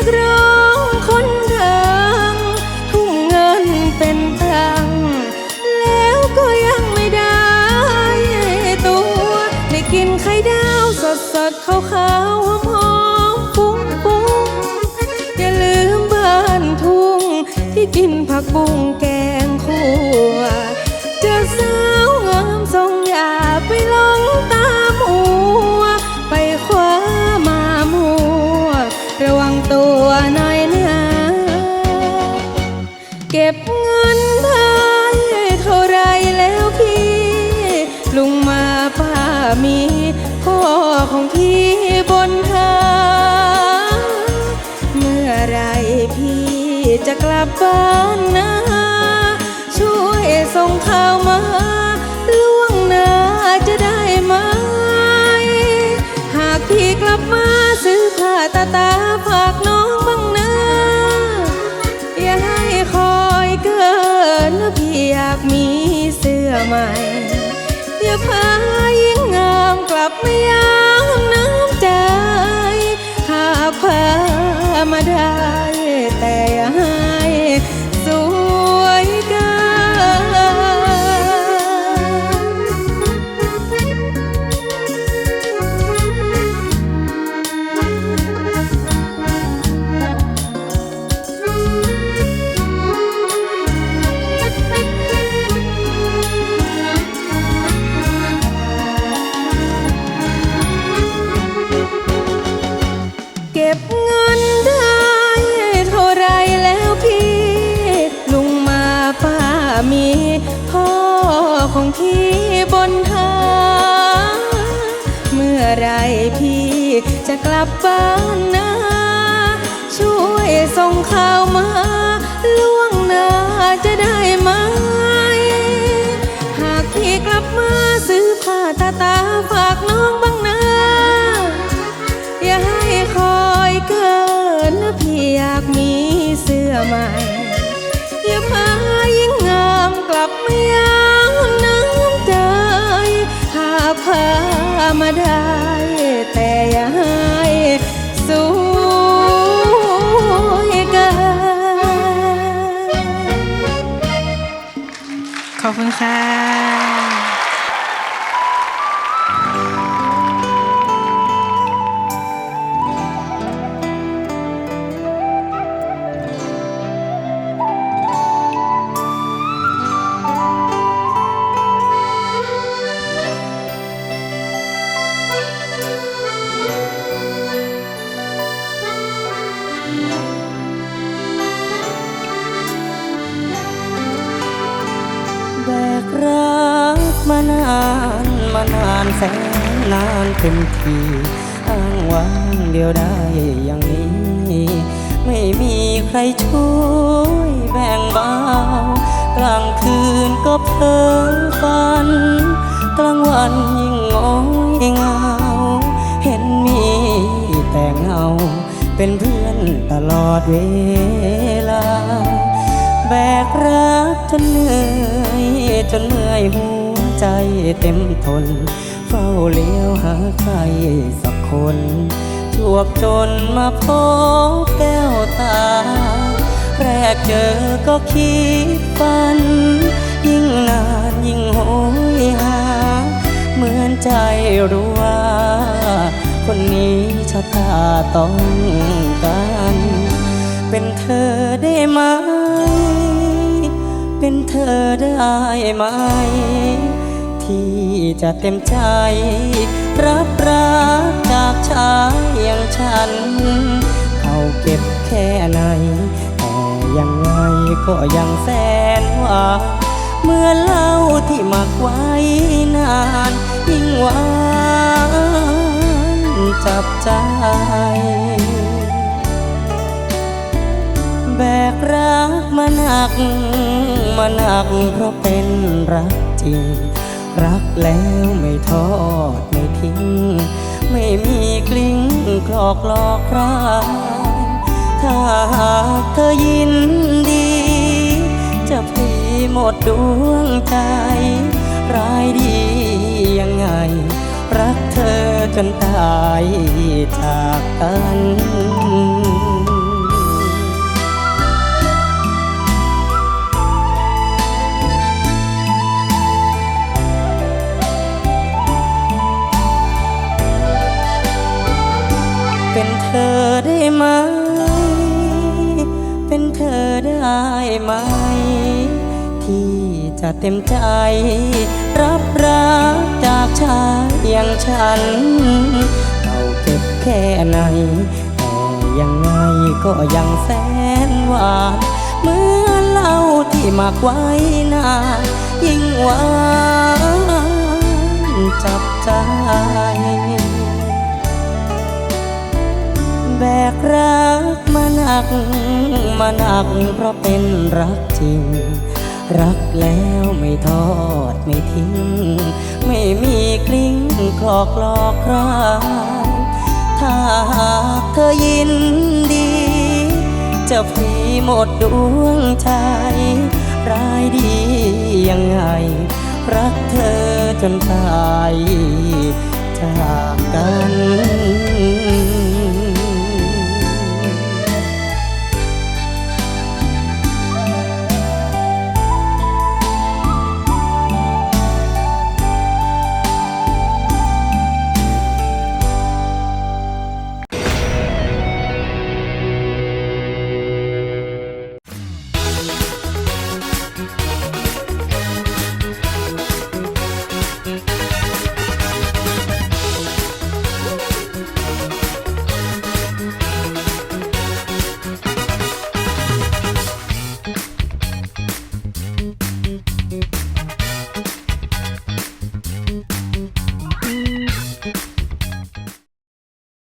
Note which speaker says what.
Speaker 1: นักร้องคนดัง ทุ่มเงินเป็นตัง แล้วก็ยังไม่ได้ตัว ได้กินไข่ดาวสดสดขาวขาวๆหอมหอมๆฟุ้งฟุ้งอย่าลืมบ้านทุ่งที่กินผักบุ้งแกงคั่ว มีพ่อของพี่บนทางเมื่อไรพี่จะกลับบ้านนะ ช่วยส่งข่าวมาล่วงหน้าจะได้ไหม หากพี่กลับมาซื้อผ้าตาตาฝากน้องบ้างนะ อย่าให้คอยเกินนะพี่อยากมีเสื้อใหม่อย่าพายิ่ง กลับไม่ย มีพ่อของพี่บนทาเมื่อไรพี่จะกลับบ้านนะ ช่วยส่งข่าวมาล่วงหน้าจะได้ไหม หากพี่กลับมาซื้อผ้าตาตาฝากน้องบ้างนะ อย่าให้คอยเกินนะพี่อยากมีเสื้อใหม่อย่าพายิ่งงาม กับยางน้ำใจหาพามาได้
Speaker 2: มานานแสนนานเต็มทีอ้างว้างเดียวได้อย่างนี้ ไม่มีใครช่วยแบ่งเบากลางคืนก็เพ้อฝัน กลางวันยิ่งงอยเงา เห็นมีแต่เงา เป็นเพื่อนตลอดเวลา แบกรักจนเหนื่อยจนเมื่อยหัว ใจเต็มทน เฝ้าเลี้ยวหาใครสักคนจวบจนมาพบแก้วตา แรกเจอก็คิดฝัน ยิ่งนานยิ่งโหยหา เหมือนใจรู้ว่า คนนี้ชะตาต้องการเป็นเธอได้ไหม เป็นเธอได้ไหม ที่จะเต็มใจ รับรักจากชายอย่างฉัน เขาเก็บแค่ไหน แต่ยังไงก็ยังแสนหวานเมื่อเล่าที่หมักไว้นานยิ่งหวานจับใจแบกรักมาหนักมาหนักเพราะเป็นรักจริง รักแล้วไม่ทอดไม่ทิ้ง ไม่มีกลิ้งกลอกหลอกใครถ้าหากเธอยินดี จะพลีหมดดวงใจ ร้ายดียังไง รักเธอจนตายจากกัน ธอได้ไหม เป็นเธอได้ไหม ที่จะเต็มใจ รับรักจากชายอย่างฉันเราเก็บแค่ไหน แต่ยังไงก็ยังแสนหวานเหมื่อนเหล้าที่หมักไว้นานยิ่งหวานจับใจ แบกรักมาหนักมาหนักเพราะเป็นรักจริง รักแล้วไม่ทอดไม่ทิ้ง ไม่มีกลิ้งคลอกหลอกครถ้าหากเธอยินดี จะพลีหมดดวงใจร้ายดียังไง รักเธอจนตายจากกัน